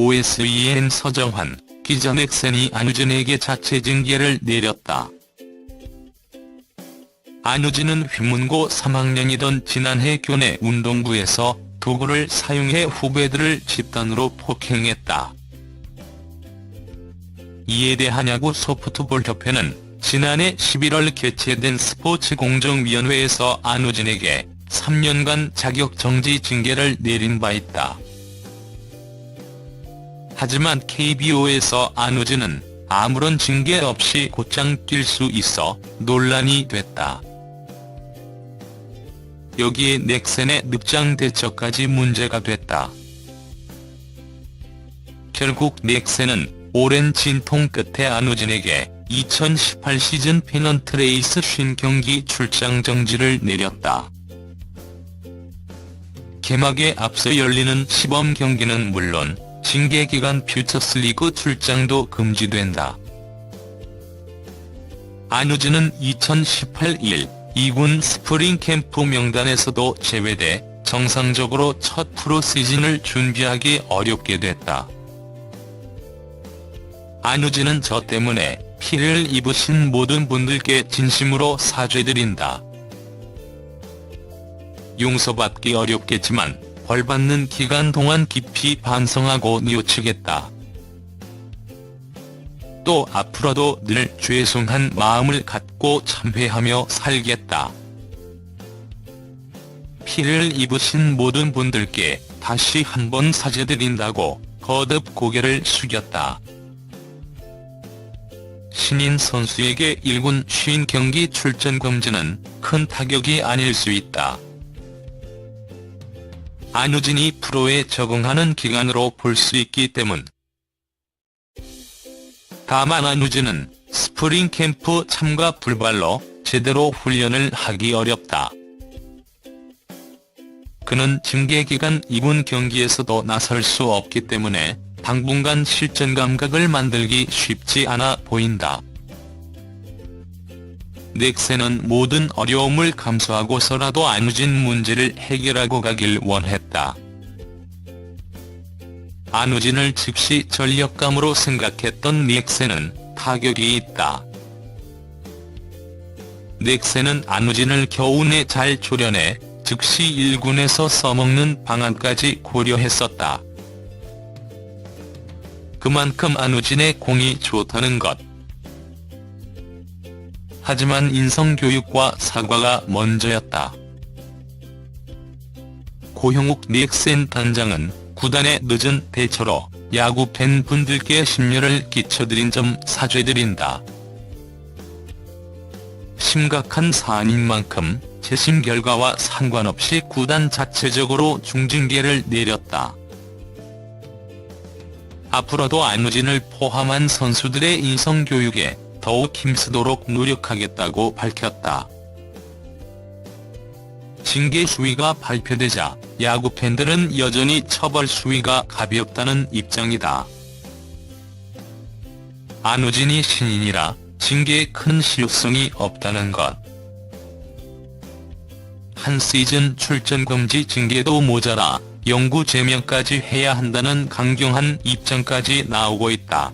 OSEN 서정환, 기자 넥센이 안우진에게 자체 징계를 내렸다. 안우진은 휘문고 3학년이던 지난해 교내 운동부에서 도구를 사용해 후배들을 집단으로 폭행했다. 이에 대한 야구 소프트볼 협회는 지난해 11월 개최된 스포츠공정위원회에서 안우진에게 3년간 자격정지 징계를 내린 바 있다. 하지만 KBO에서 안우진은 아무런 징계 없이 곧장 뛸 수 있어 논란이 됐다. 여기에 넥센의 늪장 대처까지 문제가 됐다. 결국 넥센은 오랜 진통 끝에 안우진에게 2018 시즌 페넌트 레이스 50경기 출장 정지를 내렸다. 개막에 앞서 열리는 시범 경기는 물론 징계 기간 퓨처스리그 출장도 금지된다. 안우진은 2018 1, 2군 스프링 캠프 명단에서도 제외돼 정상적으로 첫 프로 시즌을 준비하기 어렵게 됐다. 안우진은 저 때문에 피해를 입으신 모든 분들께 진심으로 사죄드린다. 용서받기 어렵겠지만 벌 받는 기간 동안 깊이 반성하고 뉘우치겠다. 또 앞으로도 늘 죄송한 마음을 갖고 참회하며 살겠다. 피해를 입으신 모든 분들께 다시 한번 사죄드린다고 거듭 고개를 숙였다. 신인 선수에게 1군 50경기 출전 금지는 큰 타격이 아닐 수 있다. 안우진이 프로에 적응하는 기간으로 볼 수 있기 때문. 다만 안우진은 스프링 캠프 참가 불발로 제대로 훈련을 하기 어렵다. 그는 징계 기간 2군 경기에서도 나설 수 없기 때문에 당분간 실전 감각을 만들기 쉽지 않아 보인다. 넥센은 모든 어려움을 감수하고서라도 안우진 문제를 해결하고 가길 원했다. 안우진을 즉시 전력감으로 생각했던 넥센은 타격이 있다. 넥센은 안우진을 겨우내 잘 조련해 즉시 1군에서 써먹는 방안까지 고려했었다. 그만큼 안우진의 공이 좋다는 것. 하지만 인성교육과 사과가 먼저였다. 고형욱 넥센 단장은 구단의 늦은 대처로 야구 팬분들께 심려를 끼쳐드린 점 사죄드린다. 심각한 사안인 만큼 재심 결과와 상관없이 구단 자체적으로 중징계를 내렸다. 앞으로도 안우진을 포함한 선수들의 인성교육에 더욱 힘쓰도록 노력하겠다고 밝혔다. 징계 수위가 발표되자 야구 팬들은 여전히 처벌 수위가 가볍다는 입장이다. 안우진이 신인이라 징계에 큰 실효성이 없다는 것. 한 시즌 출전 금지 징계도 모자라 영구 제명까지 해야 한다는 강경한 입장까지 나오고 있다.